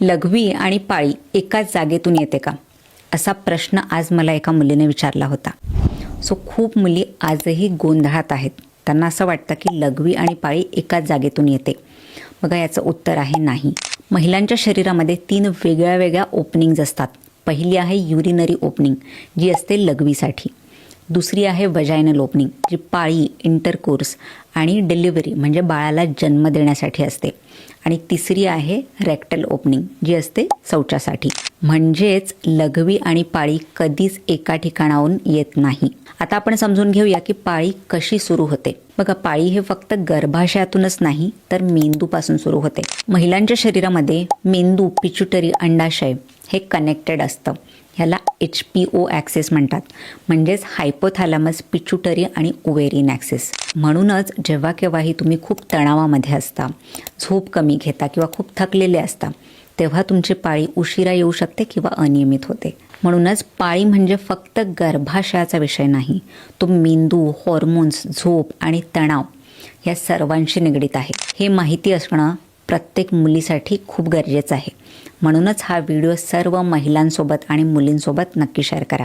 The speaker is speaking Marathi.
लघवी आणि पाळी एकाच जागेतून येते का? असा प्रश्न आज मला एका मुलीने विचारला होता. सो खूप मुली आजही गोंधळात आहेत. त्यांना असं वाटतं की लघवी आणि पाळी एकाच जागेतून येते. बघा याचं उत्तर आहे नाही. महिलांच्या शरीरामध्ये तीन वेगळ्या वेगळ्या ओपनिंग्ज असतात. पहिली आहे युरिनरी ओपनिंग जी असते लघवीसाठी दुसरी आहे वजायनल ओपनिंग जी पाळी इंटरकोर्स आणि डिलिव्हरी म्हणजे बाळाला जन्म देण्यासाठी असते. आणि तिसरी आहे रेक्टल ओपनिंग जी असते शौचासाठी. म्हणजेच लघवी आणि पाळी कधीच एका ठिकाणाहून येत नाही. आता आपण समजून घेऊया की पाळी कशी सुरू होते. बघा पाळी हे फक्त गर्भाशयातूनच नाही तर मेंदूपासून सुरू होते. महिलांच्या शरीरामध्ये मेंदू पिच्युटरी अंडाशय हे कनेक्टेड असतं. ह्याला एच पी ओ ॲक्सेस म्हणतात. म्हणजेच हायपोथॅलॅमस पिच्युटरी आणि ओवेरियन ॲक्सेस म्हणूनच जेव्हा केव्हाही तुम्ही खूप तणावामध्ये असता झोप कमी घेता किंवा खूप थकलेले असता तेव्हा तुमची पाळी उशिरा येऊ शकते किंवा अनियमित होते. म्हणूनच पाळी म्हणजे फक्त गर्भाशयाचा विषय नाही तो मेंदू हॉर्मोन्स झोप आणि तणाव या सर्वांशी निगडीत आहे. हे माहिती असणं प्रत्येक मुलीसाठी खूप गरजेचं आहे. म्हणूनच हा व्हिडिओ सर्व महिलांसोबत आणि मुलींसोबत नक्की शेअर करा.